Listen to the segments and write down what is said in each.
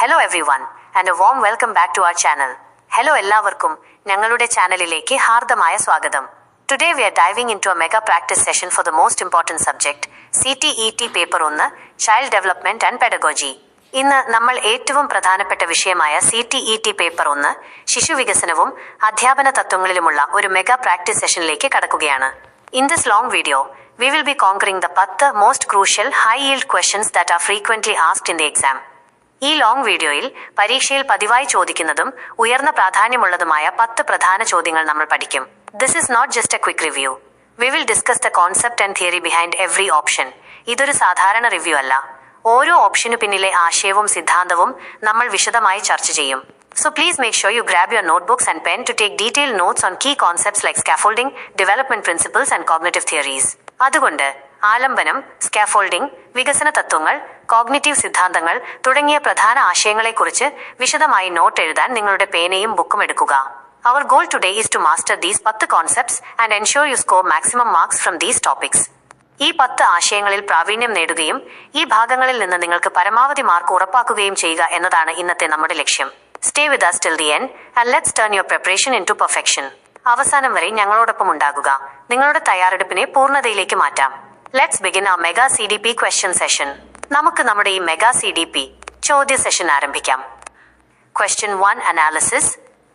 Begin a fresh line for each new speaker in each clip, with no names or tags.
Hello everyone and a warm welcome back to our channel hello എല്ലാവർക്കും ഞങ്ങളുടെ ചാനലിലേക്ക് ഹാർദമായ സ്വാഗതം. Today we are diving into a mega practice session for the most important subject C T E T paper ഒന്ന് child development and pedagogy ഇന്ന് നമ്മൾ ഏറ്റവും പ്രധാനപ്പെട്ട വിഷയമായ C T E T paper ഒന്ന് ശിശു വികസനവും അധ്യാപന തത്വങ്ങളിലുമുള്ള ഒരു മെഗാ പ്രാക്ടീസ് സെഷനിലേക്ക് കടക്കുകയാണ്. In this long video we will be conquering the പത്ത് most crucial high yield questions that are frequently asked in the exam ഈ ലോങ് വീഡിയോയിൽ പരീക്ഷയിൽ പതിവായി ചോദിക്കുന്നതും ഉയർന്ന പ്രാധാന്യമുള്ളതുമായ പത്ത് പ്രധാന ചോദ്യങ്ങൾ നമ്മൾ പഠിക്കും. This is not just a quick review we will discuss the concept and theory behind every option ഇതൊരു സാധാരണ റിവ്യൂ അല്ല. ഓരോ ഓപ്ഷനു പിന്നിലെ ആശയവും സിദ്ധാന്തവും നമ്മൾ വിശദമായി ചർച്ച ചെയ്യും. So please make sure you grab your notebooks and pen to take detail notes on key concepts like scaffolding development principles and cognitive theories അതുകൊണ്ട് ആലംബനം സ്കാഫോൾഡിംഗ് വികസന തത്വങ്ങൾ കോഗ്നിറ്റീവ് സിദ്ധാന്തങ്ങൾ തുടങ്ങിയ പ്രധാന ആശയങ്ങളെക്കുറിച്ച് വിശദമായി നോട്ട് എഴുതാൻ നിങ്ങളുടെ പേനയും ബുക്കും എടുക്കുക. Our goal today is to master these പത്ത് concepts and ensure you score maximum marks from these topics ഈ പത്ത് ആശയങ്ങളിൽ പ്രാവീണ്യം നേടുകയും ഈ ഭാഗങ്ങളിൽ നിന്ന് നിങ്ങൾക്ക് പരമാവധി മാർക്ക് ഉറപ്പാക്കുകയും ചെയ്യുക എന്നതാണ് ഇന്നത്തെ നമ്മുടെ ലക്ഷ്യം. Stay with us till the end let's turn your preparation into perfection അവസാനം വരെ ഞങ്ങളോടൊപ്പം ഉണ്ടാകുക. നിങ്ങളുടെ തയ്യാറെടുപ്പിനെ പൂർണതയിലേക്ക് മാറ്റാം. Let's begin a mega C D P question session നമുക്ക് നമ്മുടെ ഈ മെഗാ സി ഡി പി ചോദ്യ സെഷൻ ആരംഭിക്കാം. Question one analysis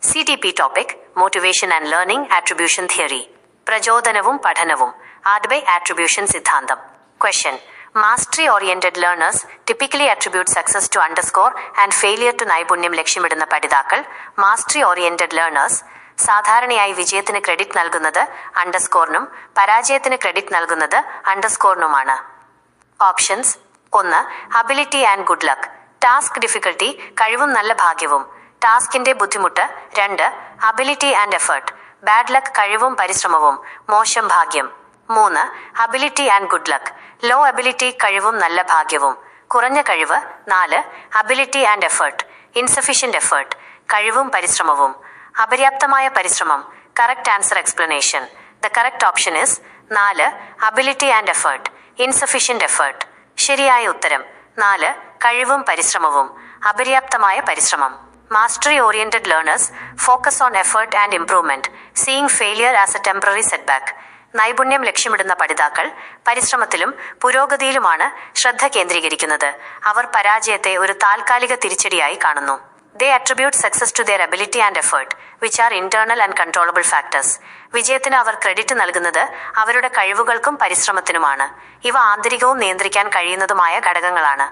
C T P topic motivation and learning attribution theory പ്രചോദനവും പഠനവും. ആദ്ബൈ ആട്രിബ്യൂഷൻ സിദ്ധാന്തം. Question mastery oriented learners typically attribute success to underscore and failure to നൈപുണ്യം ലക്ഷ്യമിടുന്ന പഠിതാക്കൾ. മാസ്റ്ററി ഓറിയന്റഡ് ലേണേഴ്സ് സാധാരണയായി വിജയത്തിന് ക്രെഡിറ്റ് നൽകുന്നത് അണ്ടർസ്കോറിനും പരാജയത്തിന് ക്രെഡിറ്റ് നൽകുന്നത് അണ്ടർസ്കോറിനുമാണ് ഓപ്ഷൻസ് ഒന്ന് ability and good luck task difficulty കഴിവും നല്ല ഭാഗ്യവും. ടാസ്കിന്റെ ബുദ്ധിമുട്ട് രണ്ട് ability and effort bad luck കഴിവും പരിശ്രമവും. മോശം ഭാഗ്യം. മൂന്ന് ability and good luck low ability കഴിവും നല്ല ഭാഗ്യവും. കുറഞ്ഞ കഴിവ് നാല് ability and effort insufficient effort കഴിവും പരിശ്രമവും. അപര്യാപ്തമായ പരിശ്രമം. Correct answer explanation the correct option is നാല് ability and effort insufficient effort ശരിയായ ഉത്തരം. നാല് കഴിവും പരിശ്രമവും. അപര്യാപ്തമായ പരിശ്രമം. Mastery oriented learners focus on effort and improvement seeing failure as a temporary setback നൈപുണ്യം ലക്ഷ്യമിടുന്ന പഠിതാക്കൾ പരിശ്രമത്തിലും പുരോഗതിയിലുമാണ് ശ്രദ്ധ കേന്ദ്രീകരിക്കുന്നത്. അവർ പരാജയത്തെ ഒരു താൽക്കാലിക തിരിച്ചടിയായി കാണുന്നു. They attribute success to their ability and effort which are internal and controllable factors വിജയത്തിന് അവർ ക്രെഡിറ്റ് നൽകുന്നത് അവരുടെ കഴിവുകൾക്കും പരിശ്രമത്തിനുമാണ്. ഇവ ആന്തരികവും നിയന്ത്രിക്കാൻ കഴിയുന്നതുമായ ഘടകങ്ങളാണ്.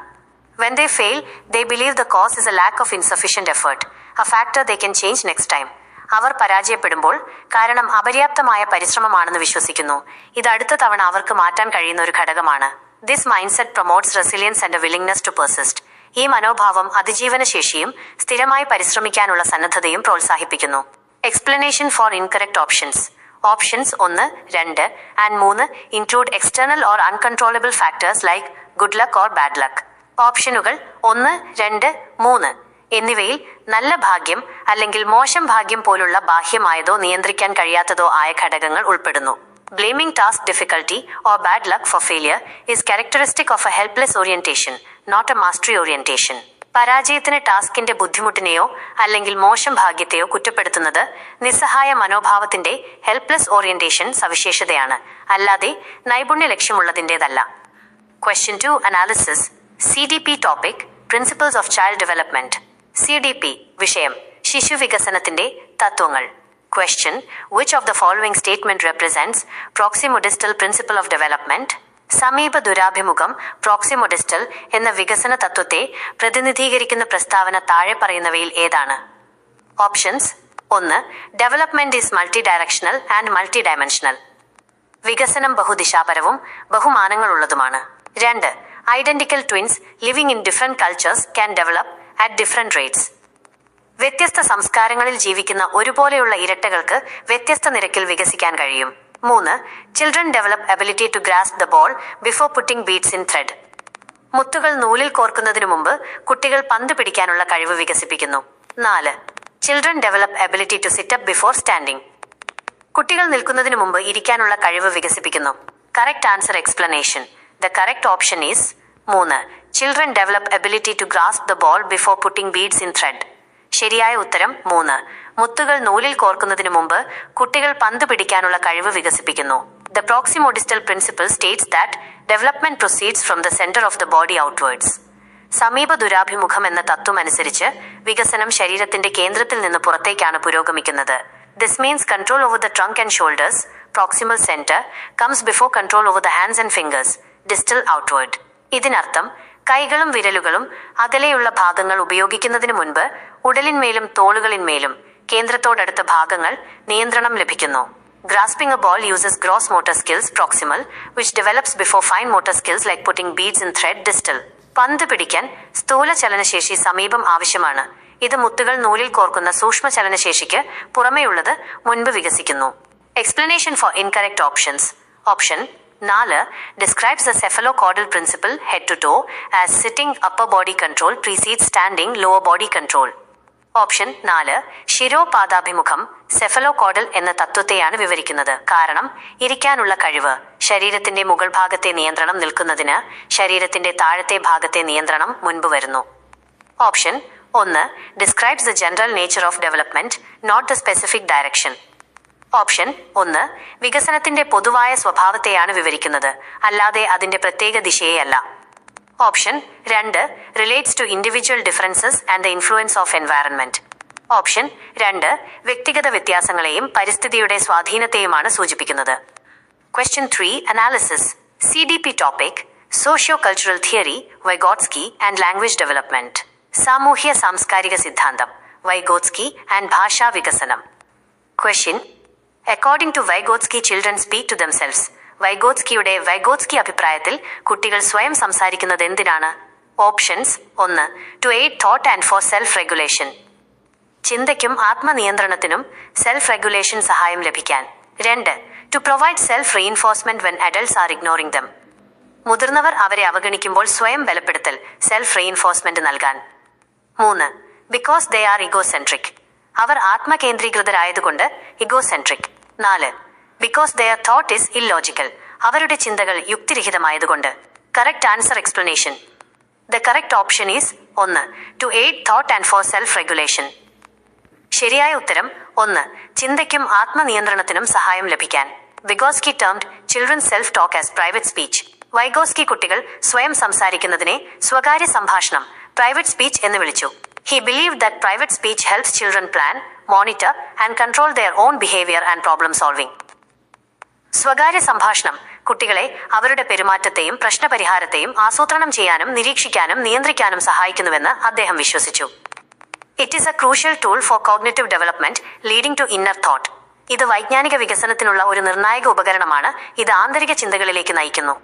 When they fail they believe the cause is a lack of insufficient effort a factor they can change next time അവർ പരാജയപ്പെടുമ്പോൾ കാരണം അപര്യാപ്തമായ പരിശ്രമമാണെന്ന് വിശ്വസിക്കുന്നു. ഇത് അടുത്ത തവണ അവർക്ക് മാറ്റാൻ കഴിയുന്ന ഒരു ഘടകമാണ്. This mindset promotes resilience and a willingness to persist ഈ മനോഭാവം അതിജീവന ശേഷിയും സ്ഥിരമായി പരിശ്രമിക്കാനുള്ള സന്നദ്ധതയും പ്രോത്സാഹിപ്പിക്കുന്നു. Explanation for incorrect options options ഒന്ന് രണ്ട് ആൻഡ് മൂന്ന് include external or uncontrollable factors like good luck or bad luck ഓപ്ഷനുകൾ ഒന്ന് രണ്ട് മൂന്ന് എന്നിവയിൽ നല്ല ഭാഗ്യം അല്ലെങ്കിൽ മോശം ഭാഗ്യം പോലുള്ള ബാഹ്യമായതോ നിയന്ത്രിക്കാൻ കഴിയാത്തതോ ആയ ഘടകങ്ങൾ ഉൾപ്പെടുന്നു. Blaming task difficulty or bad luck for failure is characteristic of a helpless orientation not a mastery orientation പരാജയത്തിന് ടാസ്കിന്റെ ബുദ്ധിമുട്ടിനെയോ അല്ലെങ്കിൽ മോശം ഭാഗ്യത്തെയോ കുറ്റപ്പെടുത്തുന്നത് നിസ്സഹായ മനോഭാവത്തിന്റെ ഹെൽപ്ലെസ് ഓറിയന്റേഷൻ സവിശേഷതയാണ്. അല്ലാതെ നൈപുണ്യ ലക്ഷ്യമുള്ളതിന്റെതല്ല question two analysis C D P topic principles of child development C D P വിഷയം. ശിശു വികസനത്തിന്റെ തത്വങ്ങൾ. Question which of the following statement represents proximodistal principle of development സമീപ ദുരാഭിമുഖം പ്രോക്സിമൊഡിസ്റ്റൽ എന്ന വികസന തത്വത്തെ പ്രതിനിധീകരിക്കുന്ന പ്രസ്താവന താഴെ പറയുന്നവയിൽ ഏതാണ്? ഓപ്ഷൻസ് ഒന്ന് development is multi directional and multi dimensional വികസനം ബഹുദിശാപരവും ബഹുമാനങ്ങളുള്ളതുമാണ്. രണ്ട് identical twins living in different cultures can develop at different rates. വ്യത്യസ്ത സംസ്കാരങ്ങളിൽ ജീവിക്കുന്ന ഒരുപോലെയുള്ള ഇരട്ടകൾക്ക് വ്യത്യസ്ത നിരക്കിൽ വികസിക്കാൻ കഴിയും. മൂന്ന് children develop ability to grasp the ball before putting beads in thread മുത്തുകൾ നൂലിൽ കോർക്കുന്നതിനു മുമ്പ് കുട്ടികൾ പന്ത് പിടിക്കാനുള്ള കഴിവ് വികസിപ്പിക്കുന്നു. നാല് children develop ability to sit up before standing കുട്ടികൾ നിൽക്കുന്നതിന് മുമ്പ് ഇരിക്കാനുള്ള കഴിവ് വികസിപ്പിക്കുന്നു. Correct answer explanation the correct option is മൂന്ന് children develop ability to grasp the ball before putting beads in thread ശരിയായ ഉത്തരം മൂന്ന് മുത്തുകൾ നൂലിൽ കോർക്കുന്നതിന് മുമ്പ് കുട്ടികൾ പന്ത് പിടിക്കാനുള്ള കഴിവ് വികസിപ്പിക്കുന്നു. The proximodistal principle states that development proceeds from the centre of the body outwards സമീപ ദുരാഭിമുഖം എന്ന തത്വം അനുസരിച്ച് വികസനം ശരീരത്തിന്റെ കേന്ദ്രത്തിൽ നിന്ന് പുറത്തേക്കാണ് പുരോഗമിക്കുന്നത്. This means control over the trunk and shoulders proximal centre comes before control over the hands and fingers distal outward ഇതിനർത്ഥം കൈകളും വിരലുകളും അകലെയുള്ള ഭാഗങ്ങൾ ഉപയോഗിക്കുന്നതിന് മുൻപ് ഉടലിന്മേലും തോളുകളിന്മേലും കേന്ദ്രത്തോടടുത്ത ഭാഗങ്ങൾ നിയന്ത്രണം ലഭിക്കുന്നു. Grasping a ball uses gross motor skills proximal which develops before fine motor skills like putting beads in thread distal പന്ത് പിടിക്കാൻ സ്ഥൂല ചലനശേഷി സമീപം ആവശ്യമാണ്. ഇത് മുത്തുകൾ നൂലിൽ കോർക്കുന്ന സൂക്ഷ്മ ചലനശേഷിക്ക് പുറമെയുള്ളത് മുൻപ് വികസിക്കുന്നു. Explanation for incorrect options option നാല് describes the cephalocaudal principle head to toe as sitting upper body control precede standing lower body control option നാല് ശിരോപാദാഭിമുഖം സെഫലോകോഡൽ എന്ന തത്വത്തെയാണ് വിവരിക്കുന്നത്. കാരണം ഇരിക്കാനുള്ള കഴിവ് ശരീരത്തിന്റെ മുകൾ ഭാഗത്തെ നിയന്ത്രണം നിൽക്കുന്നതിന് ശരീരത്തിന്റെ താഴത്തെ ഭാഗത്തെ നിയന്ത്രണം മുൻപ് വരുന്നു. ഓപ്ഷൻ ഒന്ന് describes the general nature of development not the specific direction option ഒന്ന് വികസനത്തിന്റെ പൊതുവായ സ്വഭാവത്തെയാണ് വിവരിക്കുന്നത്. അല്ലാതെ അതിന്റെ പ്രത്യേക ദിശയെയല്ല ഓപ്ഷൻ രണ്ട് relates to individual differences and the influence of environment option രണ്ട് വ്യക്തിഗത വ്യത്യാസങ്ങളെയും പരിസ്ഥിതിയുടെ സ്വാധീനത്തെയുമാണ് സൂചിപ്പിക്കുന്നത്. Question three analysis C D P topic socio cultural theory Vygotsky and language development സാമൂഹ്യ സാംസ്കാരിക സിദ്ധാന്തം വൈഗോട്സ്കി ആൻഡ് ഭാഷാ വികസനം. Question according to Vygotsky children speak to themselves വൈഗോട്സ്കിയുടെ Vygotsky അഭിപ്രായത്തിൽ കുട്ടികൾ സ്വയം സംസാരിക്കുന്നത് എന്തിനാണ്? ഓപ്ഷൻസ് ഒന്ന് to aid thought and for self regulation ചിന്തയ്ക്കും ആത്മനിയന്ത്രണത്തിനും സെൽഫ് റെഗുലേഷൻ സഹായം ലഭിക്കാൻ. രണ്ട് to provide self reinforcement when adults are ignoring them മുതിർന്നവർ അവരെ അവഗണിക്കുമ്പോൾ സ്വയം ബലപ്പെടുത്തൽ സെൽഫ് റീഇൻഫോഴ്സ്മെന്റ് നൽകാൻ. മൂന്ന് ബിക്കോസ് ദേ ആർ ഇഗോസെൻട്രിക് അവർ ആത്മകേന്ദ്രീകൃതരായതുകൊണ്ട് ഇഗോസെൻട്രിക് നാല് because their thought is illogical അവരുടെ ചിന്തകൾ യുക്തിരഹിതമായതുകൊണ്ട്. Correct answer explanation the correct option is ഒന്ന് to aid thought and for self regulation ശരിയായ ഉത്തരം ഒന്ന് ചിന്തയ്ക്കും ആത്മനിയന്ത്രണത്തിനും സഹായം ലഭിക്കാൻ. Vygotsky termed children self talk as private speech Vygotsky കുട്ടികൾ സ്വയം സംസാരിക്കുന്നതിനെ സ്വകാര്യ സംഭാഷണം പ്രൈവറ്റ് സ്പീച്ച് എന്ന് വിളിച്ചു. He believe that private speech helps children plan monitor and control their own behaviour and problem solving സ്വകാര്യ സംഭാഷണം. കുട്ടികളെ അവരുടെ പെരുമാറ്റത്തെയും പ്രശ്നപരിഹാരത്തെയും ആസൂത്രണം ചെയ്യാനും നിരീക്ഷിക്കാനും നിയന്ത്രിക്കാനും സഹായിക്കുന്നുവെന്ന് അദ്ദേഹം വിശ്വസിച്ചു. It is a crucial tool for cognitive development leading to inner thought ഇത് വൈജ്ഞാനിക വികസനത്തിനുള്ള ഒരു നിർണായക ഉപകരണമാണ് ഇത് ആന്തരിക ചിന്തകളിലേക്ക് നയിക്കുന്നു.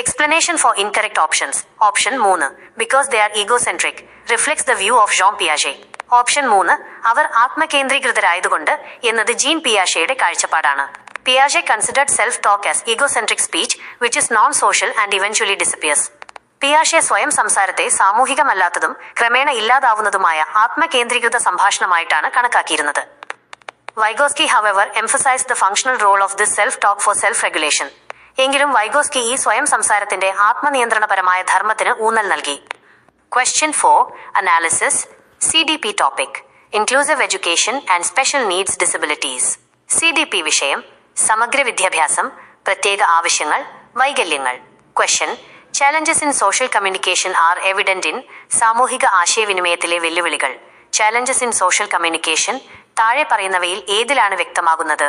Explanation for incorrect options option മൂന്ന്. Because they are egocentric reflects the view of John പിയാഷെ option മൂന്ന്. അവർ ആത്മകേന്ദ്രീകൃതരായതുകൊണ്ട് എന്നത് ജീൻ പിയാഷയുടെ കാഴ്ചപ്പാടാണ്. പിയാഷെ considered self-talk as egocentric speech, which is non-social and eventually disappears. പിയാഷെ സ്വയം സംസാരത്തെ സാമൂഹികമല്ലാത്തതും ക്രമേണ ഇല്ലാതാവുന്നതുമായ ആത്മകേന്ദ്രീകൃത സംഭാഷണമായിട്ടാണ് കണക്കാക്കിയിരുന്നത്. Vygotsky however emphasize the functional role of this self talk for self regulation എങ്കിലും വൈഗോസ്കി ഈ സ്വയം സംസാരത്തിന്റെ ആത്മനിയന്ത്രണപരമായ ധർമ്മത്തിന് ഊന്നൽ നൽകി. Question four analysis C D P topic inclusive education and special needs disabilities C D P വിഷയം സമഗ്ര വിദ്യാഭ്യാസം പ്രത്യേക ആവശ്യങ്ങൾ വൈകല്യങ്ങൾ. Question challenges in social communication are evident in സാമൂഹിക ആശയവിനിമയത്തിലെ വെല്ലുവിളികൾ. ചാലഞ്ചസ് ഇൻ സോഷ്യൽ കമ്മ്യൂണിക്കേഷൻ താഴെ പറയുന്നവയിൽ ഏതിലാണ് വ്യക്തമാകുന്നത്?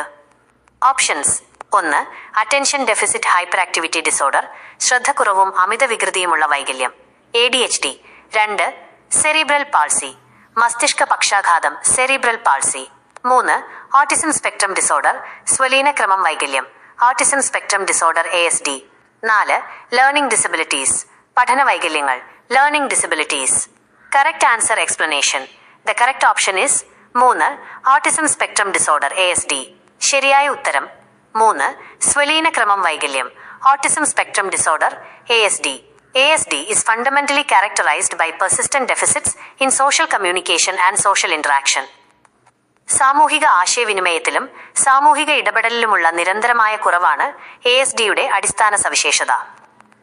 ഓപ്ഷൻസ് ഒന്ന് attention deficit hyperactivity disorder ശ്രദ്ധക്കുറവും അമിത വികൃതിയുമുള്ള വൈകല്യം. എ ഡി എച്ച് ഡി രണ്ട് സെറിബ്രൽ പാൾസി മസ്തിഷ്ക പക്ഷാഘാതം സെറിബ്രൽ പാൾസി മൂന്ന് ഓട്ടിസം സ്പെക്ട്രം ഡിസോർഡർ സ്വലീനക്രമം വൈകല്യം autism spectrum disorder A S D നാല് ലേണിംഗ് ഡിസബിലിറ്റീസ് പഠന വൈകല്യങ്ങൾ learning disabilities correct answer explanation the correct option is മൂന്ന് autism spectrum disorder A S D ശരിയായ ഉത്തരം മൂന്ന് സ്വലീനക്രമം വൈകല്യം autism spectrum disorder A S D A S D is fundamentally characterised by persistent deficits in social communication and social interaction സാമൂഹിക ആശയവിനിമയത്തിലും സാമൂഹിക ഇടപെടലിലുമുള്ള നിരന്തരമായ കുറവാണ് എ എസ് ഡിയുടെ അടിസ്ഥാന സവിശേഷത.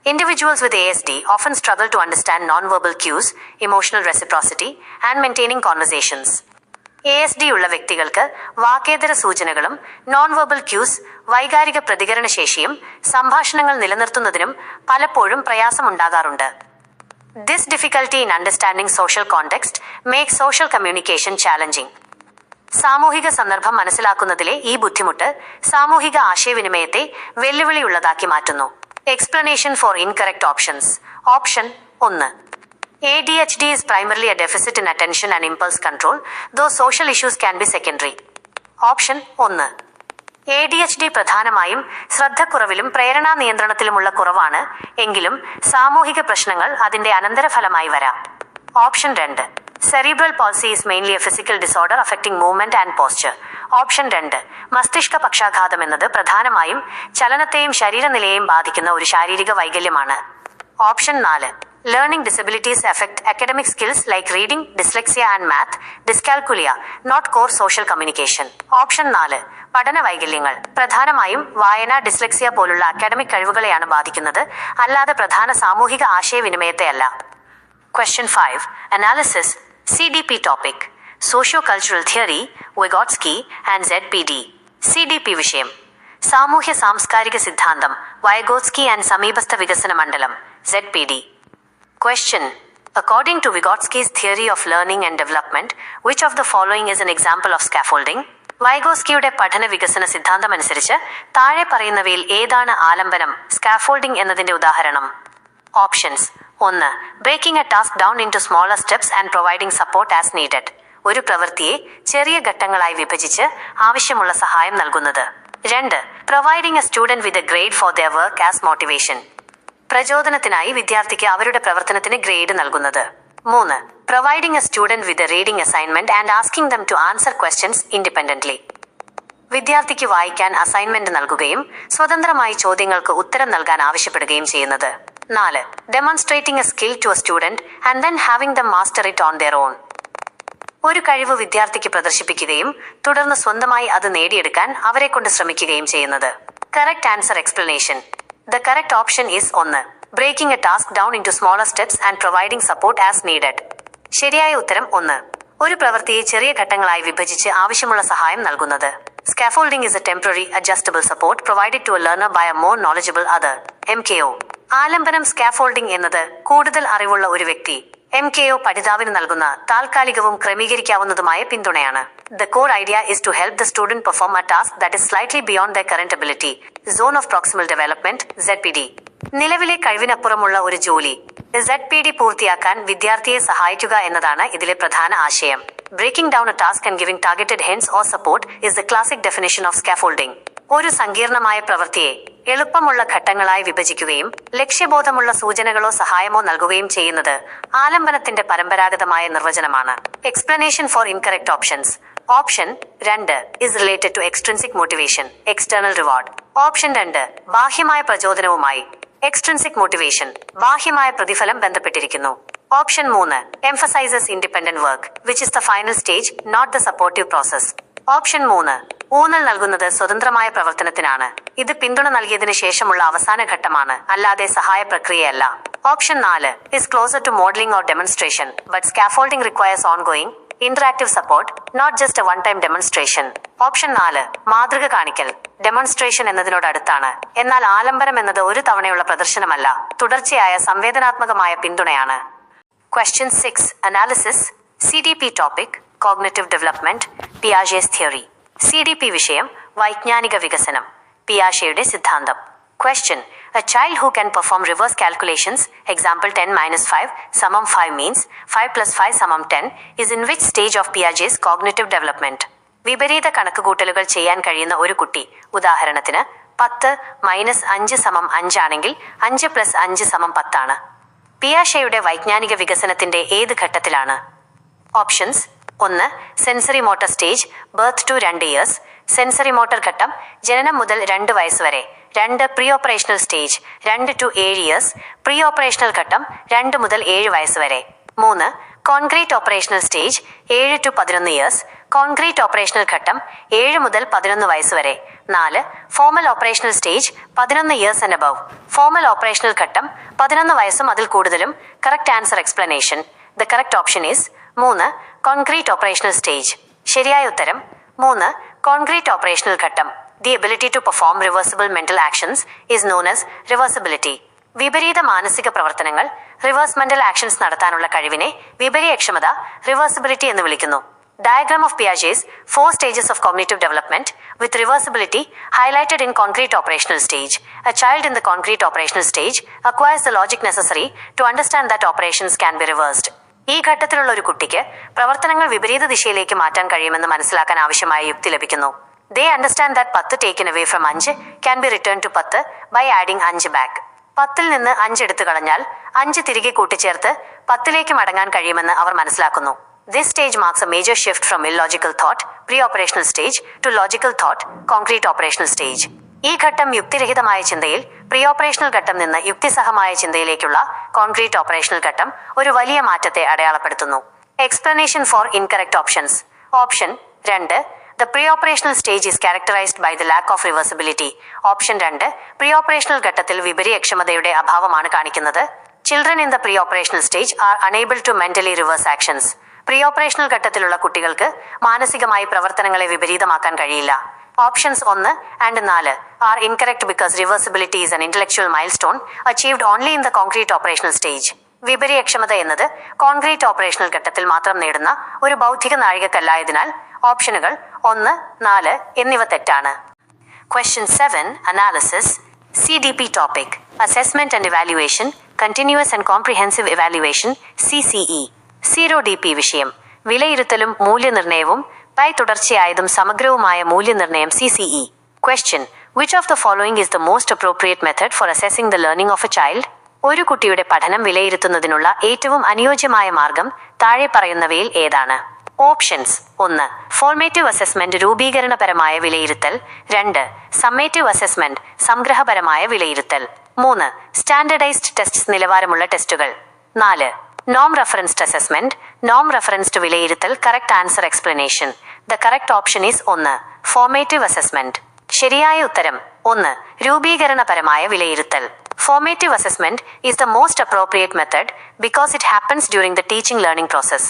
Individuals with A S D often struggle to understand non verbal cues emotional reciprocity and maintaining conversations A S D ഉള്ള വ്യക്തികൾക്ക് വാക്കേതര സൂചനകളും നോൺ വെർബൽ ക്യൂസ് വൈകാരിക പ്രതികരണ ശേഷിയും സംഭാഷണങ്ങൾ നിലനിർത്തുന്നതിനും പലപ്പോഴും പ്രയാസമുണ്ടാകാറുണ്ട്. This difficulty in understanding social context make social communication challenging സാമൂഹിക സന്ദർഭം മനസ്സിലാക്കുന്നതിലെ ഈ ബുദ്ധിമുട്ട് സാമൂഹിക ആശയവിനിമയത്തെ വെല്ലുവിളിയുള്ളതാക്കി മാറ്റുന്നു. Explanation for incorrect options option ഒന്ന്. A D H D is primarily a deficit in attention and impulse control though social issues can be secondary option ഒന്ന്. എ ഡി എച്ച് ഡി പ്രധാനമായും ശ്രദ്ധക്കുറവിലും പ്രേരണാ നിയന്ത്രണത്തിലുമുള്ള കുറവാണ് എങ്കിലും സാമൂഹിക പ്രശ്നങ്ങൾ അതിന്റെ അനന്തരഫലമായി വരാം. ഓപ്ഷൻ രണ്ട്. Cerebral palsy is mainly a physical disorder affecting movement and posture option രണ്ട് മസ്തിഷ്ക പക്ഷാഘാതം എന്നത് പ്രധാനമായും ചലനത്തെയും ശരീരനിലയെയും ബാധിക്കുന്ന ഒരു ശാരീരിക വൈകല്യമാണ്. ഓപ്ഷൻ നാല് learning disabilities affect academic skills like reading dyslexia and math dyscalculia not core social communication option നാല് പഠന വൈകല്യങ്ങൾ. പ്രധാനമായും വായന ഡിസ്ലെക്സിയ പോലുള്ള അക്കാഡമിക് കഴിവുകളെയാണ് ബാധിക്കുന്നത്. അല്ലാതെ പ്രധാന സാമൂഹിക ആശയവിനിമയത്തെയല്ല Question 5 Analysis CDP topic Socio-cultural theory Vygotsky and ZPD CDP വിഷയം സാമൂഹ്യ സാംസ്കാരിക സിദ്ധാന്തം വയഗോത്സ്കി ആൻഡ് സമീപസ്ഥ വികസന മണ്ഡലം Z P D Question According to Vygotsky's theory of learning and development, which of the following is an example of scaffolding? വൈഗോസ്കിയുടെ പഠന വികസന സിദ്ധാന്തമനുസരിച്ച് താഴെ പറയുന്നവയിൽ ഏതാണ് ആലംബനം സ്കാഫോൾഡിംഗ് എന്നതിന്റെ ഉദാഹരണം ഓപ്ഷൻസ് ഒന്ന് breaking a task down into smaller steps and providing support as needed ഒരു പ്രവൃത്തിയെ ചെറിയ ഘട്ടങ്ങളായി വിഭജിച്ച് ആവശ്യമുള്ള സഹായം നൽകുന്നത്. രണ്ട് providing a student with a grade for their work as motivation പ്രചോദനത്തിനായി വിദ്യാർത്ഥിക്ക് അവരുടെ പ്രവർത്തനത്തിന് ഗ്രേഡ് നൽകുന്നത്. മൂന്ന് providing a student with a reading assignment and asking them to answer questions independently വിദ്യാർത്ഥിക്ക് വായിക്കാൻ അസൈൻമെന്റ് നൽകുകയും സ്വതന്ത്രമായി ചോദ്യങ്ങൾക്ക് ഉത്തരം നൽകാൻ ആവശ്യപ്പെടുകയും ചെയ്യുന്നത്. നാല്. Demonstrating a skill to a student and then having the master it on their own ഒരു കഴിവ് വിദ്യാർത്ഥിക്ക് പ്രദർശിപ്പിക്കുകയും തുടർന്ന് സ്വന്തമായി അത് നേടിയെടുക്കാൻ അവരെ കൊണ്ട് ശ്രമിക്കുകയും ചെയ്യുന്നത്. Correct answer explanation the correct option is ഒന്ന്. Breaking a task down into smaller steps and providing support as needed ശരിയായ ഉത്തരം ഒന്ന്. ഒരു പ്രവൃത്തിയെ ചെറിയ ഘട്ടങ്ങളായി വിഭജിച്ച് ആവശ്യമുള്ള സഹായം നൽകുന്നത്. Scaffolding is a temporary adjustable support provided to a learner by a more knowledgeable other M K O ആലംബനം scaffolding എന്നത് കൂടുതൽ അറിവുള്ള ഒരു വ്യക്തി. എം കെ ഒ പഠിതാവിന് നൽകുന്ന താൽക്കാലികവും ക്രമീകരിക്കാവുന്നതുമായ പിന്തുണയാണ്. The core idea is to help the student perform a task that is slightly beyond the current ability zone of proximal development Z P D നിലവിലെ കഴിവിനപ്പുറമുള്ള ഒരു ജോലി. സെഡ് പി ഡി പൂർത്തിയാക്കാൻ വിദ്യാർത്ഥിയെ സഹായിക്കുക എന്നതാണ് ഇതിലെ പ്രധാന ആശയം. Breaking down a task and giving targeted hints or support is the classic definition of scaffolding ഒരു സങ്കീർണമായ പ്രവൃത്തിയെ എളുപ്പമുള്ള ഘട്ടങ്ങളായി വിഭജിക്കുകയും ലക്ഷ്യബോധമുള്ള സൂചനകളോ സഹായമോ നൽകുകയും ചെയ്യുന്നത് ആലംബനത്തിന്റെ പരമ്പരാഗതമായ നിർവചനമാണ്. Explanation for incorrect options option രണ്ട് is related to extrinsic motivation external reward option രണ്ട് ബാഹ്യമായ പ്രചോദനവുമായി എക്സ്ട്രിൻസിക് മോട്ടിവേഷൻ ബാഹ്യമായ പ്രതിഫലം ബന്ധപ്പെട്ടിരിക്കുന്നു. ഓപ്ഷൻ മൂന്ന് emphasises independent work which is the final stage not the supportive process option മൂന്ന് ഊന്നൽ നൽകുന്നത് സ്വതന്ത്രമായ പ്രവർത്തനത്തിനാണ്. ഇത് പിന്തുണ നൽകിയതിനു ശേഷമുള്ള അവസാന ഘട്ടമാണ്. അല്ലാതെ സഹായ പ്രക്രിയയല്ല. ഓപ്ഷൻ നാല് is closer to modelling or demonstration but scaffolding requires ongoing interactive support not just a one time demonstration option നാല് മാതൃക കാണിക്കൽ ഡെമോൺസ്ട്രേഷൻ എന്നതിനോട് അടുത്താണ്. എന്നാൽ ആലംബരം എന്നത് ഒരു തവണയുള്ള പ്രദർശനമല്ല തുടർച്ചയായ സംവേദനാത്മകമായ പിന്തുണയാണ്. Question 6 Analysis CDP topic Cognitive Development Piaget's D P വിഷയം വൈജ്ഞാനിക വികസനം പിയാഷയുടെ സിദ്ധാന്തം. Question a child who can perform reverse calculations example ten minus five സമം five means five plus five സമം 10 is in which stage of Piaget's cognitive development വിപരീത കണക്കുകൂട്ടലുകൾ ചെയ്യാൻ കഴിയുന്ന ഒരു കുട്ടി ഉദാഹരണത്തിന് പത്ത് മൈനസ് അഞ്ച് സമം അഞ്ചാണെങ്കിൽ അഞ്ച് പ്ലസ് അഞ്ച് സമം പത്താണ്. പിയാഷയുടെ വൈജ്ഞാനിക വികസനത്തിന്റെ ഏത് ഘട്ടത്തിലാണ്? ഓപ്ഷൻസ് ഒന്ന് sensory motor stage birth to രണ്ട് ഇയേഴ്സ് സെൻസറി മോട്ടർ ഘട്ടം ജനനം മുതൽ രണ്ട് വയസ്സ് വരെ രണ്ട് പ്രീ ഓപ്പറേഷണൽ സ്റ്റേജ് രണ്ട് ടു ഏഴ് ഇയേഴ്സ് പ്രീ ഓപ്പറേഷണൽ ഘട്ടം രണ്ട് മുതൽ ഏഴ് വയസ്സ് വരെ. മൂന്ന് കോൺക്രീറ്റ് ഓപ്പറേഷണൽ സ്റ്റേജ് ഏഴ് ടു പതിനൊന്ന് ഇയേഴ്സ് കോൺക്രീറ്റ് ഓപ്പറേഷണൽ ഘട്ടം ഏഴ് മുതൽ പതിനൊന്ന് വയസ്സ് വരെ. നാല് ഫോമൽ ഓപ്പറേഷണൽ സ്റ്റേജ് പതിനൊന്ന് years and above formal operational ഘട്ടം പതിനൊന്ന് വയസ്സും അതിൽ കൂടുതലും correct answer explanation the correct option is മൂന്ന് കോൺക്രീറ്റ് ഓപ്പറേഷണൽ സ്റ്റേജ് ശരിയായ ഉത്തരം മൂന്ന് കോൺക്രീറ്റ് ഓപ്പറേഷണൽ ഘട്ടം. The ability to perform reversible mental actions is known as reversibility വിപരീത മാനസിക പ്രവർത്തനങ്ങൾ റിവേഴ്സ് മെന്റൽ ആക്ഷൻസ് നടത്താനുള്ള കഴിവിനെ വിപരീയക്ഷമത റിവേഴ്സിബിലിറ്റി എന്ന് വിളിക്കുന്നു. Diagram of Piaget's four stages of cognitive development with reversibility highlighted in concrete operational stage a child in the concrete operational stage acquires the logic necessary to understand that operations can be reversed ഈ ഘട്ടത്തിലുള്ള ഒരു കുട്ടിക്ക് പ്രവർത്തനങ്ങൾ വിപരീത ദിശയിലേക്ക് മാറ്റാൻ കഴിയുമെന്ന് മനസ്സിലാക്കാൻ ആവശ്യമായ യുക്തി ലഭിക്കുന്നു. ദേ അണ്ടർസ്റ്റാൻഡ് ദാറ്റ് പത്ത് ടേക്കൻ അവേ ഫ്രം അഞ്ച് ക്യാൻ ബി റിട്ടേൺ ടു പത്ത് ബൈ ആഡിംഗ് അഞ്ച് ബാക്ക് പത്തിൽ നിന്ന് അഞ്ച് എടുത്തു കളഞ്ഞാൽ അഞ്ച് തിരികെ കൂട്ടിച്ചേർത്ത് പത്തിലേക്ക് മടങ്ങാൻ കഴിയുമെന്ന് അവർ മനസ്സിലാക്കുന്നു. This stage marks a major shift from illogical thought preoperational stage to logical thought concrete operational stage ഈ ഘട്ടം യുക്തിരഹിതമായ ചിന്തയിൽ പ്രീ ഓപ്പറേഷണൽ ഘട്ടം നിന്ന് യുക്തിസഹമായ ചിന്തയിലേക്കുള്ള കോൺക്രീറ്റ് ഓപ്പറേഷണൽ ഘട്ടം ഒരു വലിയ മാറ്റത്തെ അടയാളപ്പെടുത്തുന്നു. Explanation for incorrect options option രണ്ട് the pre operational stage is characterised by the lack of reversibility option രണ്ട് പ്രീ ഓപ്പറേഷണൽ ഘട്ടത്തിൽ വിപരീയക്ഷമതയുടെ അഭാവമാണ് കാണിക്കുന്നത്. Children in the pre operational stage are unable to mentally reverse actions pre operational ഘട്ടത്തിലുള്ള കുട്ടികൾക്ക് മാനസികമായി പ്രവർത്തനങ്ങളെ വിപരീതമാക്കാൻ കഴിയില്ല. ഓപ്ഷൻസ് ഒന്ന് ആൻഡ് നാല് are incorrect because reversibility is an intellectual milestone achieved only in the concrete operational stage വിപരീയക്ഷമത എന്നത് concrete operational ഘട്ടത്തിൽ മാത്രം നേടുന്ന ഒരു ബൗദ്ധിക നാഴികക്കല്ലായതിനാൽ ഓപ്ഷനുകൾ ഒന്ന് നാല് എന്നിവ തെറ്റാണ്. Question seven analysis C D P topic assessment and evaluation continuous and comprehensive evaluation C C E zero D P വിഷയം വിലയിരുത്തലും മൂല്യനിർണയവും പൈ തുടർച്ചയായതും സമഗ്രവുമായ മൂല്യനിർണയം C C E question which of the following is the most appropriate method for assessing the learning of a child ഒരു കുട്ടിയുടെ പഠനം വിലയിരുത്തുന്നതിനുള്ള ഏറ്റവും അനുയോജ്യമായ മാർഗം താഴെ പറയുന്നവയിൽ ഏതാണ്? ഓപ്ഷൻസ് ഒന്ന്. ഫോർമേറ്റീവ് അസസ്മെന്റ് രൂപീകരണപരമായ വിലയിരുത്തൽ. രണ്ട്. സമ്മേറ്റീവ് അസസ്മെന്റ് സംഗ്രഹപരമായ വിലയിരുത്തൽ. മൂന്ന്. സ്റ്റാൻഡേർഡൈസ്ഡ് ടെസ്റ്റ് നിലവാരമുള്ള ടെസ്റ്റുകൾ നാല്. നോം റെഫറൻസ്ഡ് അസസ്മെന്റ് നോം റെഫറൻസ്ഡ് വിലയിരുത്തൽ correct answer explanation the correct option is ഒന്ന് ഫോർമേറ്റീവ് അസസ്മെന്റ് ശരിയായ ഉത്തരം ഒന്ന് രൂപീകരണപരമായ വിലയിരുത്തൽ. Formative assessment is the most appropriate method because it happens during the teaching learning process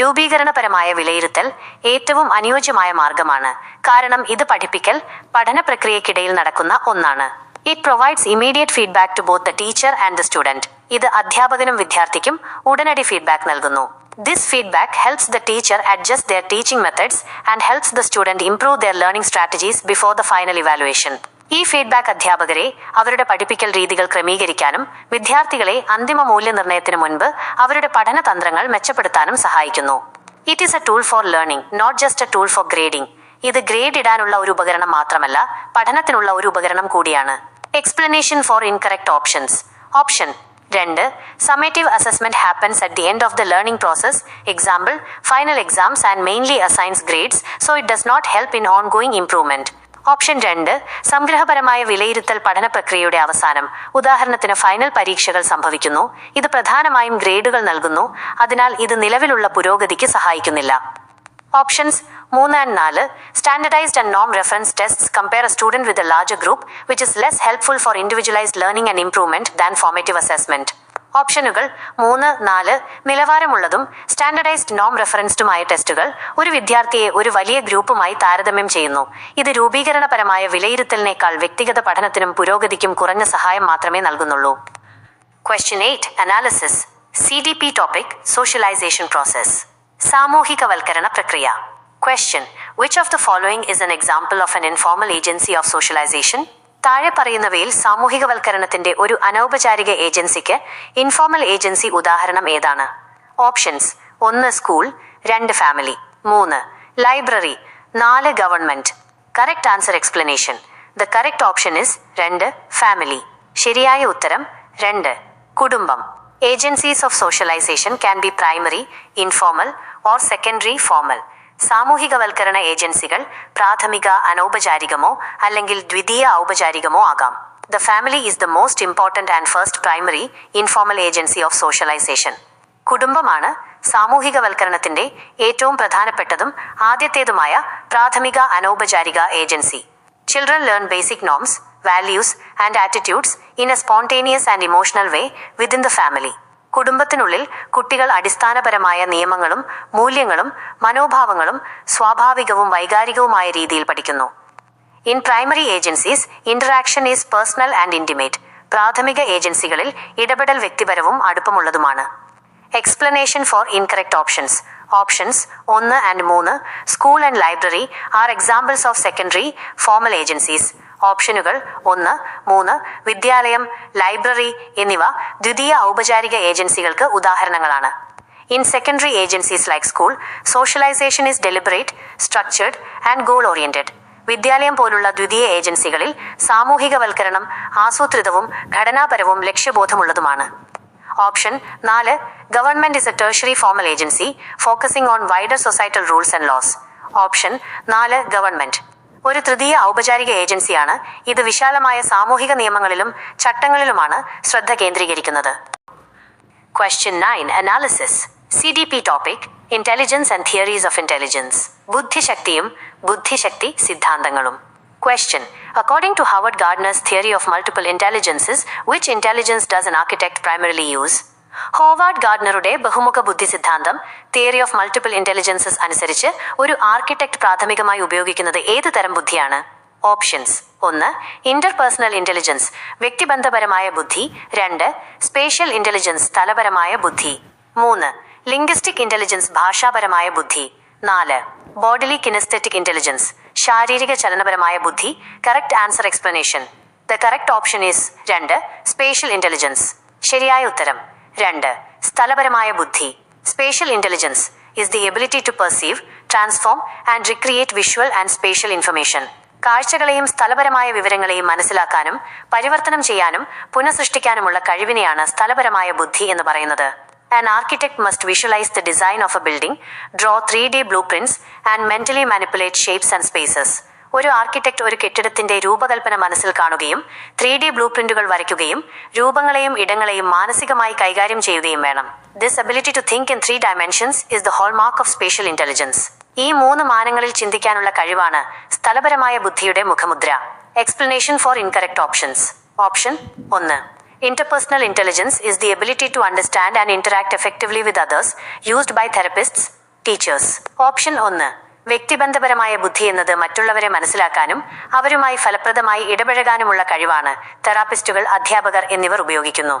രൂപീകരണപരമായ വിലയിരുത്തൽ ഏറ്റവും അനുയോജ്യമായ മാർഗമാണ്. കാരണം ഇത് പഠിപ്പിക്കൽ പഠന പ്രക്രിയക്കിടയിൽ നടക്കുന്ന ഒന്നാണ്. It provides immediate feedback to both the teacher and the student ഇത് അധ്യാപകനും വിദ്യാർത്ഥിക്കും ഉടനടി ഫീഡ്ബാക്ക് നൽകുന്നു. This feedback helps the teacher adjust their teaching methods and helps the student improve their learning strategies before the final evaluation ഈ feedback അധ്യാപകരെ അവരുടെ പഠിപ്പിക്കൽ രീതികൾ ക്രമീകരിക്കാനും വിദ്യാർത്ഥികളെ അന്തിമ മൂല്യനിർണയത്തിന് മുൻപ് അവരുടെ പഠന തന്ത്രങ്ങൾ മെച്ചപ്പെടുത്താനും സഹായിക്കുന്നു. It is a tool for learning not just a tool for grading ഇത് ഗ്രേഡ് ഇടാനുള്ള ഒരു ഉപകരണം മാത്രമല്ല പഠനത്തിനുള്ള ഒരു ഉപകരണം കൂടിയാണ്. Explanation for incorrect options option രണ്ട് summative assessment happens at the end of the learning process example final exams and mainly assigns grades so it does not help in ongoing improvement option രണ്ട് സംഗ്രഹപരമായ വിലയിരുത്തൽ പഠന പ്രക്രിയയുടെ അവസാനം. ഉദാഹരണത്തിന് final പരീക്ഷകൾ സംഭവിക്കുന്നു. ഇത് പ്രധാനമായും ഗ്രേഡുകൾ നൽകുന്നു. അതിനാൽ ഇത് നിലവിലുള്ള പുരോഗതിക്ക് സഹായിക്കുന്നില്ല. ഓപ്ഷൻസ് മൂന്ന് ആൻഡ് നാല് standardised and Noam reference test compare a student with a larger group which is less helpful for individualised learning and improvement than formative assessment ഓപ്ഷനുകൾ മൂന്ന് നാല് നിലവാരമുള്ളതും സ്റ്റാൻഡർഡൈസ്ഡ് നോം റെഫറൻസ്ഡുമായ ടെസ്റ്റുകൾ ഒരു വിദ്യാർത്ഥിയെ ഒരു വലിയ ഗ്രൂപ്പുമായി താരതമ്യം ചെയ്യുന്നു. ഇത് രൂപീകരണപരമായ വിലയിരുത്തലിനേക്കാൾ വ്യക്തിഗത പഠനത്തിനും പുരോഗതിക്കും കുറഞ്ഞ സഹായം മാത്രമേ നൽകുന്നുള്ളൂ. Question eight analysis C D P topic socialisation process സാമൂഹികവൽക്കരണ പ്രക്രിയ. Question which of the following is an example of an informal agency of socialisation താഴെ പറയുന്നവയിൽ സാമൂഹികവൽക്കരണത്തിന്റെ ഒരു അനൗപചാരിക ഏജൻസിക്ക് ഇൻഫോർമൽ ഏജൻസി ഉദാഹരണം ഏതാണ്? ഓപ്ഷൻസ് ഒന്ന് സ്കൂൾ രണ്ട് ഫാമിലി മൂന്ന് ലൈബ്രറി നാല് government correct answer explanation the correct option is രണ്ട് ഫാമിലി ശരിയായ ഉത്തരം രണ്ട് കുടുംബം. Agencies of socialisation can be primary informal or secondary formal സാമൂഹികവൽക്കരണ ഏജൻസികൾ പ്രാഥമിക അനൗപചാരികമോ അല്ലെങ്കിൽ ദ്വിതീയ ഔപചാരികമോ ആകാം. The family is the most important and first primary informal agency of socialisation കുടുംബമാണ് സാമൂഹികവൽക്കരണത്തിന്റെ ഏറ്റവും പ്രധാനപ്പെട്ടതും ആദ്യത്തേതുമായ പ്രാഥമിക അനൗപചാരിക agency. Children learn basic norms values and attitudes in a spontaneous and emotional way within the family കുടുംബത്തിനുള്ളിൽ കുട്ടികൾ അടിസ്ഥാനപരമായ നിയമങ്ങളും മൂല്യങ്ങളും മനോഭാവങ്ങളും സ്വാഭാവികവും വൈകാരികവുമായ രീതിയിൽ പഠിക്കുന്നു. In primary agencies interaction is personal and intimate പ്രാഥമിക ഏജൻസികളിൽ ഇടപെടൽ വ്യക്തിപരവും അടുപ്പമുള്ളതുമാണ്. Explanation for incorrect options options ഒന്ന് ആൻഡ് മൂന്ന് school and library are examples of secondary formal agencies ഓപ്ഷനുകൾ ഒന്ന് മൂന്ന് വിദ്യാലയം ലൈബ്രറി എന്നിവ ദ്വിതീയ ഔപചാരിക ഏജൻസികൾക്ക് ഉദാഹരണങ്ങളാണ്. In secondary agencies like school socialisation is deliberate structured and goal oriented വിദ്യാലയം പോലുള്ള ദ്വിതീയ ഏജൻസികളിൽ സാമൂഹികവൽക്കരണം ആസൂത്രിതവും ഘടനാപരവും ലക്ഷ്യബോധമുള്ളതുമാണ്. ഓപ്ഷൻ നാല് government is a tertiary formal agency focusing on wider societal rules and laws option നാല് ഗവൺമെന്റ്. ഒരു തൃതീയ ഔപചാരിക ഏജൻസിയാണ്. ഇത് വിശാലമായ സാമൂഹിക നിയമങ്ങളിലും ചട്ടങ്ങളിലുമാണ് ശ്രദ്ധ കേന്ദ്രീകരിക്കുന്നത്. Question nine analysis C D P topic intelligence and theories of intelligence ബുദ്ധിശക്തിയും ബുദ്ധിശക്തി സിദ്ധാന്തങ്ങളും. Question according to Howard Gardner's theory of multiple intelligences which intelligence does an architect primarily use Howard ഗാർഡ്നറുടെ ബഹുമുഖ ബുദ്ധി സിദ്ധാന്തം തിയറി ഓഫ് മൾട്ടിപ്പിൾ ഇന്റലിജൻസസ് അനുസരിച്ച് ഒരു architect പ്രാഥമികമായി ഉപയോഗിക്കുന്നത് ഏത് തരം ബുദ്ധിയാണ്? ഓപ്ഷൻസ് ഒന്ന് ഇന്റർപേഴ്സണൽ ഇന്റലിജൻസ് വ്യക്തിബന്ധപരമായ ബുദ്ധി. രണ്ട് സ്പേഷ്യൽ ഇന്റലിജൻസ് സ്ഥലപരമായ ബുദ്ധി. മൂന്ന് ലിംഗ്വിസ്റ്റിക് ഇന്റലിജൻസ് ഭാഷാപരമായ ബുദ്ധി. നാല് ബോഡിലി കിനസ്തെറ്റിക് ഇന്റലിജൻസ് ശാരീരിക ചലനപരമായ ബുദ്ധി. Correct answer explanation the correct option is രണ്ട് സ്പേഷ്യൽ ഇന്റലിജൻസ് ശരിയായ ഉത്തരം. രണ്ട് സ്ഥലപരമായ ബുദ്ധി. Spatial intelligence is the ability to perceive transform and recreate visual and spatial information കാഴ്ചകളെയും സ്ഥലപരമായ വിവരങ്ങളെയും മനസ്സിലാക്കാനും പരിവർത്തനം ചെയ്യാനും പുനഃസൃഷ്ടിക്കാനുമുള്ള കഴിവിനെയാണ് സ്ഥലപരമായ ബുദ്ധി എന്ന് പറയുന്നത്. An architect must visualize the design of a building, draw 3D blueprints, and mentally manipulate shapes and spaces. ഒരു ആർക്കിടെക്ട് ഒരു കെട്ടിടത്തിന്റെ രൂപകൽപ്പന മനസ്സിൽ കാണുകയും ത്രീ ഡി ബ്ലൂ പ്രിന്റുകൾ വരയ്ക്കുകയും രൂപങ്ങളെയും ഇടങ്ങളെയും മാനസികമായി കൈകാര്യം ചെയ്യുകയും വേണം. This ability to think in three dimensions is the hallmark of spatial intelligence ഈ മൂന്ന് മാനങ്ങളിൽ ചിന്തിക്കാനുള്ള കഴിവാണ് സ്ഥലപരമായ ബുദ്ധിയുടെ മുഖമുദ്ര. Explanation for incorrect options option ഒന്ന്. Interpersonal intelligence is the ability to understand and interact effectively with others, used by therapists, teachers option ഒന്ന്. വ്യക്തിബന്ധപരമായ ബുദ്ധി എന്നത് മറ്റുള്ളവരെ മനസ്സിലാക്കാനും അവരുമായി ഫലപ്രദമായി ഇടപഴകാനുമുള്ള കഴിവാണ് തെറാപ്പിസ്റ്റുകൾ അധ്യാപകർ എന്നിവർ ഉപയോഗിക്കുന്നു.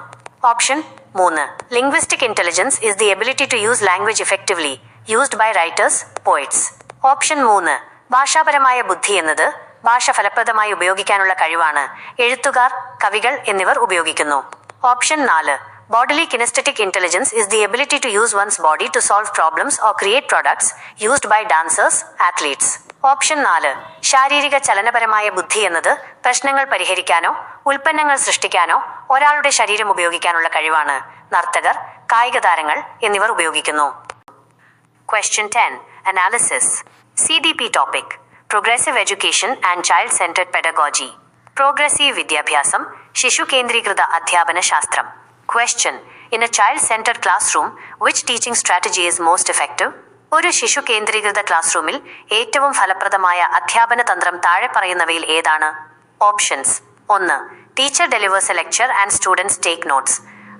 ഓപ്ഷൻ മൂന്ന്. Linguistic intelligence is the ability to use language effectively used by writers poets option മൂന്ന്. ഭാഷാപരമായ ബുദ്ധി എന്നത് ഭാഷ ഫലപ്രദമായി ഉപയോഗിക്കാനുള്ള കഴിവാണ് എഴുത്തുകാർ കവികൾ എന്നിവർ ഉപയോഗിക്കുന്നു. ഓപ്ഷൻ നാല്. Bodily kinaesthetic intelligence is the ability to use one's body to solve problems or create products used by dancers athletes option നാല്. ശാരീരിക ചലനപരമായ ബുദ്ധി എന്നത് പ്രശ്നങ്ങൾ പരിഹരിക്കാനോ ഉൽപ്പന്നങ്ങൾ സൃഷ്ടിക്കാനോ ഒരാളുടെ ശരീരം ഉപയോഗിക്കാനുള്ള കഴിവാണ്. നർത്തകർ കായിക താരങ്ങൾ എന്നിവർ ഉപയോഗിക്കുന്നു. Question 10 Analysis. CDP topic. Progressive education and Child Centered pedagogy progressive വിദ്യാഭ്യാസം ശിശു കേന്ദ്രീകൃത അധ്യാപന ശാസ്ത്രം. Question In a child-centered classroom, which teaching strategy is most effective? ഒരു ശിശു കേന്ദ്രീകൃത ക്ലാസ് റൂമിൽ ഏറ്റവും ഫലപ്രദമായ അധ്യാപന തന്ത്രം താഴെ പറയുന്നവയിൽ ഏതാണ്? ഓപ്ഷൻസ് ഒന്ന് teacher delivers a lecture and students take notes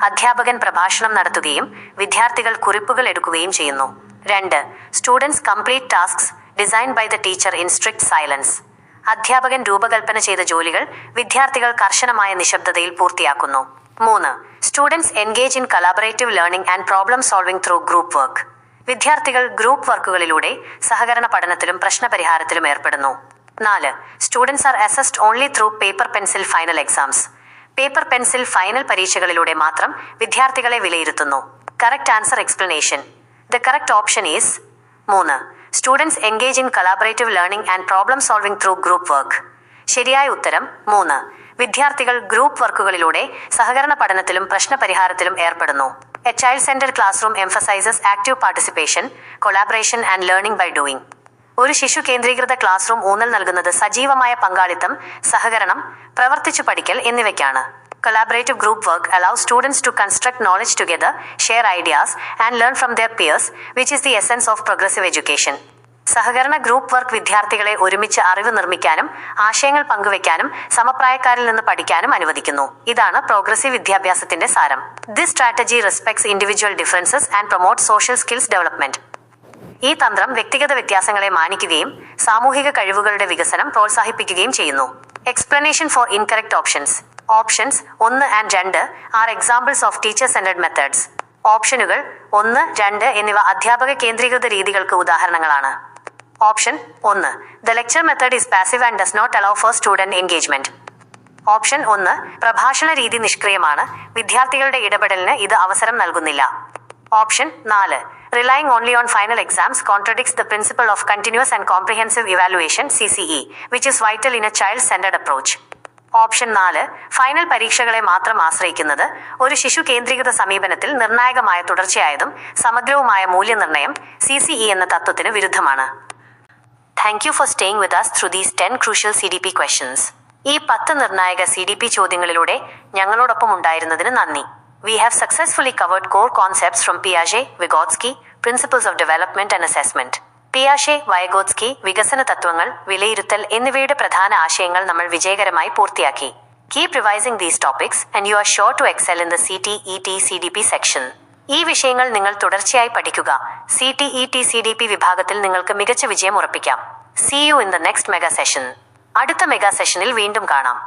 അധ്യാപകൻ പ്രഭാഷണം നടത്തുകയും വിദ്യാർത്ഥികൾ കുറിപ്പുകൾ എടുക്കുകയും ചെയ്യുന്നു. രണ്ട് students complete tasks design by the teacher in strict silence അധ്യാപകൻ രൂപകൽപ്പന ചെയ്ത ജോലികൾ വിദ്യാർത്ഥികൾ കർശനമായ നിശബ്ദതയിൽ പൂർത്തിയാക്കുന്നു. മൂന്ന് students engage in collaborative learning and problem solving through group work വിദ്യാർത്ഥികൾ ഗ്രൂപ്പ് വർക്കുകളിലൂടെ സഹകരണ പഠനത്തിലും പ്രശ്നപരിഹാരത്തിലും ഏർപ്പെടുന്നു. നാല് students are assessed only through paper pencil final exams paper pencil final പരീക്ഷകളിലൂടെ മാത്രം വിദ്യാർത്ഥികളെ വിലയിരുത്തുന്നു. Correct answer explanation the correct option is മൂന്ന് students engage in collaborative learning and problem solving through group work ശരിയായ ഉത്തരം മൂന്ന് വിദ്യാർത്ഥികൾ ഗ്രൂപ്പ് വർക്കുകളിലൂടെ സഹകരണ പഠനത്തിലും പ്രശ്നപരിഹാരത്തിലും ഏർപ്പെടുന്നു. A child centre classroom emphasises active participation collaboration and learning by doing ഒരു ശിശു കേന്ദ്രീകൃത ക്ലാസ് റൂം ഊന്നൽ നൽകുന്നത് സജീവമായ പങ്കാളിത്തം സഹകരണം പ്രവർത്തിച്ചു പഠിക്കൽ എന്നിവയ്ക്കാണ്. Collaborative group work allows students to construct knowledge together, share ideas and learn from their peers which is the essence of progressive education. സഹകരണ ഗ്രൂപ്പ് വർക്ക് വിദ്യാർത്ഥികളെ ഒരുമിച്ച് അറിവ് നിർമ്മിക്കാനും ആശയങ്ങൾ പങ്കുവെക്കാനും സമപ്രായക്കാരിൽ നിന്ന് പഠിക്കാനും അനുവദിക്കുന്നു. ഇതാണ് പ്രോഗ്രസീവ് വിദ്യാഭ്യാസത്തിന്റെ സാരം. This strategy respects individual differences and promote social skills development ഈ തന്ത്രം വ്യക്തിഗത വ്യത്യാസങ്ങളെ മാനിക്കുകയും സാമൂഹിക കഴിവുകളുടെ വികസനം പ്രോത്സാഹിപ്പിക്കുകയും ചെയ്യുന്നു. Explanation for incorrect options options ഒന്ന് ആൻഡ് രണ്ട് are examples of teacher centred methods ഓപ്ഷനുകൾ ഒന്ന് രണ്ട് എന്നിവ അധ്യാപക കേന്ദ്രീകൃത രീതികൾക്ക് ഉദാഹരണങ്ങളാണ്. ഓപ്ഷൻ ഒന്ന്. The lecture method is passive and does not allow for student engagement option ഒന്ന്. പ്രഭാഷണ രീതി നിഷ്ക്രിയമാണ്. വിദ്യാർത്ഥികളുടെ ഇടപെടലിന് ഇത് അവസരം നൽകുന്നില്ല. ഓപ്ഷൻ നാല്. Relying only on final exams contradicts the principle of continuous and comprehensive evaluation C C E which is vital in a child centred approach option നാല്. Final പരീക്ഷകളെ മാത്രം ആശ്രയിക്കുന്നത് ഒരു ശിശു കേന്ദ്രീകൃത സമീപനത്തിൽ നിർണായകമായ തുടർച്ചയായതും സമഗ്രവുമായ മൂല്യനിർണയം സി സി എന്ന തത്വത്തിന് വിരുദ്ധമാണ്. Thank you for staying with us through these ten crucial C D P questions ഈ പത്ത് നിർണായക സി ഡി പി ചോദ്യങ്ങളിലൂടെ ഞങ്ങളോടൊപ്പം ഉണ്ടായിരുന്നതിന് നന്ദി. We have successfully covered core concepts from പിയാഷെ വിഗോത്സ്കി principles of development and assessment പിയാഷെ വയഗോത്സ്കി വികസന തത്വങ്ങൾ വിലയിരുത്തൽ എന്നിവയുടെ പ്രധാന ആശയങ്ങൾ നമ്മൾ വിജയകരമായി പൂർത്തിയാക്കി. Keep revising these topics and you are shore to excel in the C T E T C D P section ഈ വിഷയങ്ങൾ നിങ്ങൾ തുടർച്ചയായി പഠിക്കുക. C T E T C D P വിഭാഗത്തിൽ നിങ്ങൾക്ക് മികച്ച വിജയം ഉറപ്പിക്കാം. C you in the next mega session അടുത്ത മെഗാ സെഷനിൽ വീണ്ടും കാണാം.